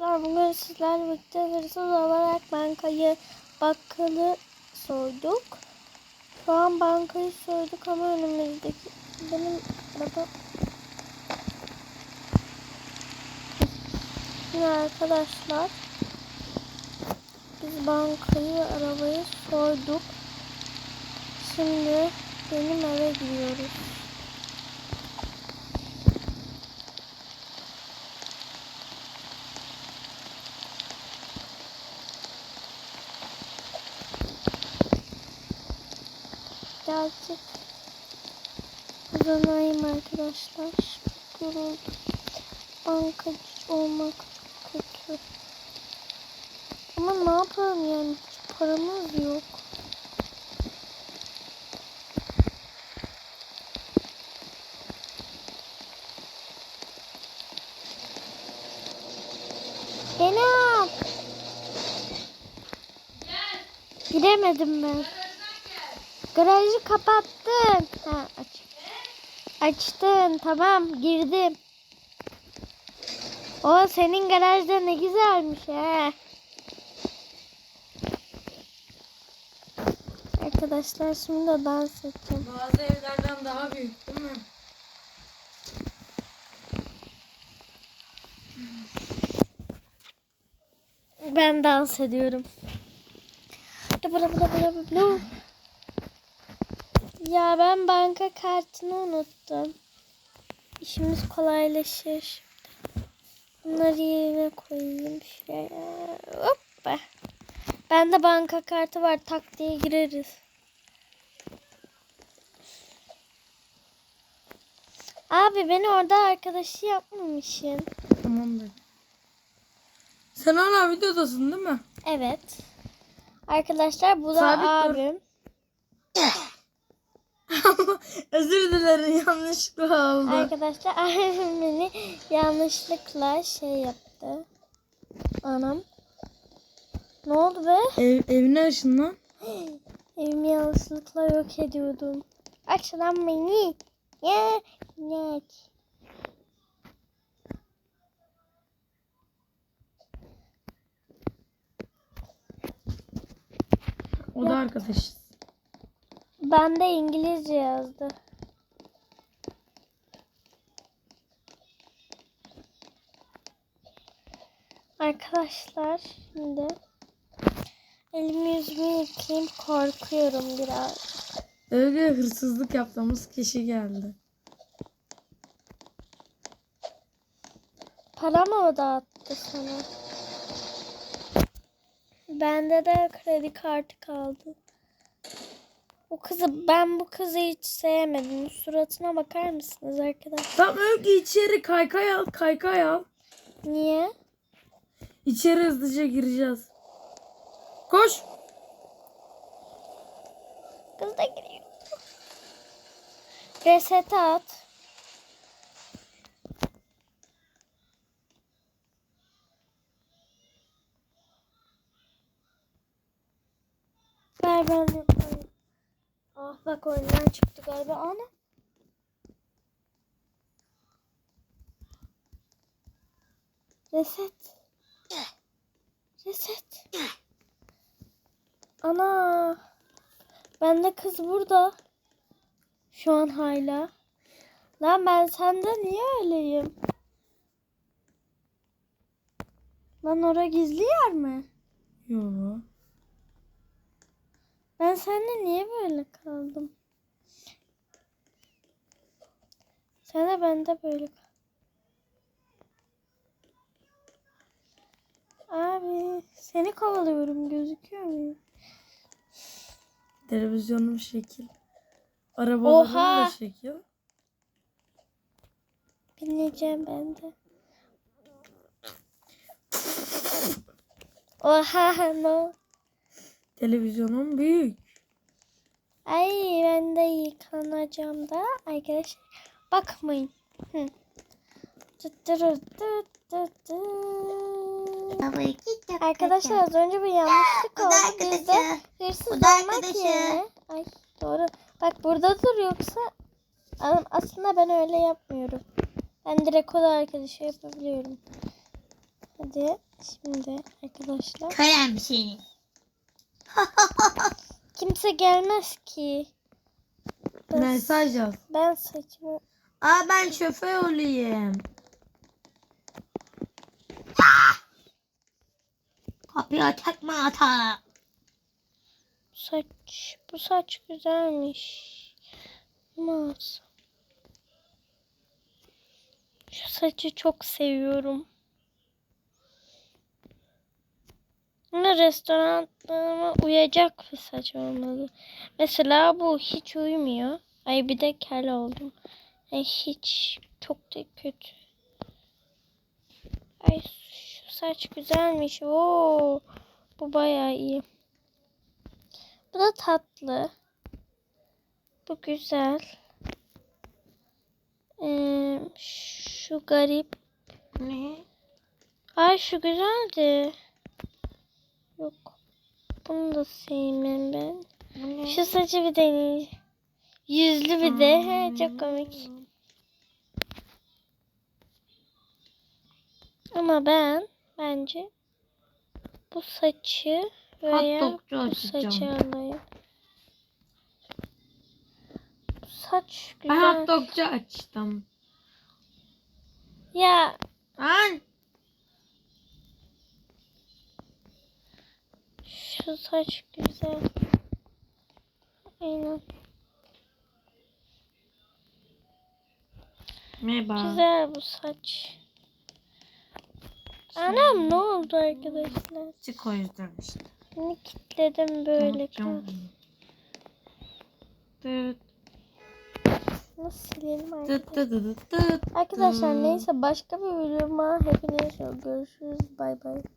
arkadaşlar bugün sizlerle birlikte hırsız olarak bankayı bakkalı soyduk. Şu an bankayı soyduk ama önümüzdeki benim araba Şimdi arkadaşlar biz bankayı arabayı soyduk. Şimdi benim eve gidiyoruz. Birazcık uzanayım arkadaşlar. Yoruldum. Bankacı olmak kötü. Ama ne yapalım yani hiç paramız yok. Benim. Giremedim ben. Garajı kapattın. Ha aç. Açtın tamam girdim. O senin garajda ne güzelmiş he. Arkadaşlar şimdi de dans edeceğim. Bazı evlerden daha büyük değil mi? Ben dans ediyorum. Bla bla bla bla. Ya ben banka kartını unuttum. İşimiz kolaylaşır. Bunları yerine koyayım şuraya. Hoppa. Bende banka kartı var. Tak diye gireriz. Abi beni orada arkadaşı yapmamışsın. Tamamdır. Sen hala videodasın değil mi? Evet. Arkadaşlar bu da Sabit dur. Özür dilerim yanlışlıkla oldu. Arkadaşlar abim beni yanlışlıkla şey yaptı. Anam. Ne oldu be? Ev, evine ışınlan. Evimi yanlışlıkla yok ediyordum. Aç lan beni. Ya. Aç? O da arkadaş. Bende İngilizce yazdı. Arkadaşlar şimdi elimi yüzümü yıkayayım korkuyorum biraz. Öyle hırsızlık yaptığımız kişi geldi. Para mı dağıttı sana? Bende de kredi kartı kaldı. O kızı ben bu kızı hiç sevmedim. Suratına bakar mısınız arkadaşlar? Tamam öyle içeri kaykay al kaykay al. Niye? İçeri hızlıca gireceğiz. Koş. Kız da giriyor. Reset at. Ver ben. Ah bak oyundan çıktı galiba. Ana. Reset. Reset. Ana. Bende kız burada. Şu an hala. Lan ben sende niye öyleyim? Lan ora gizli yer mi? Yo. Ben sende niye böyle kaldım? Sen de bende böyle kal. Abi seni kovalıyorum gözüküyor muyum? Televizyonum şekil. Arabalarım Oha! da şekil. Bineceğim ben de. Oha no. Televizyonum büyük. Ay ben de yıkanacağım da arkadaşlar. Bakmayın. Hı. Arkadaşlar az önce bir yanlışlık oldu. Biz de hırsız olmak yerine. Ay doğru. Bak burada dur yoksa aslında ben öyle yapmıyorum. Ben direkt o da arkadaşı yapabiliyorum. Hadi Şimdi, arkadaşlar. Kalem seni. Kimse gelmez ki. Ben, Mesaj yaz. ben saçımı Aa ben şoför olayım. Kapıya tekme atar. saç bu saç güzelmiş. Mas. Şu saçı çok seviyorum. Ama restoranlarıma uyacak bir saç olmalı. Mesela bu hiç uymuyor. Ay bir de kel oldum. Ay hiç çok da kötü. Ay şu saç güzelmiş. Oo, bu bayağı iyi. Bu da tatlı. Bu güzel. Ee, şu garip. Ne? Ay şu güzeldi. Yok. Bunu da sevmem ben. Bu ne? Şu saçı bir deneyeceğim. Yüzlü bir de. He, çok komik. Ama ben bence bu saçı veya bu saçı alayım. Saç Ben güzel. hot dogcu açtım. Ya Lan. Şu saç güzel. Aynen. Merhaba. Güzel bu saç. Anam ne oldu arkadaşlar? Çık o yüzden işte. Bunu kilitledim böyle. Tıt Nasıl silelim arkadaşlar? Arkadaşlar neyse başka bir videoma hepiniz görüşürüz. Bay bay.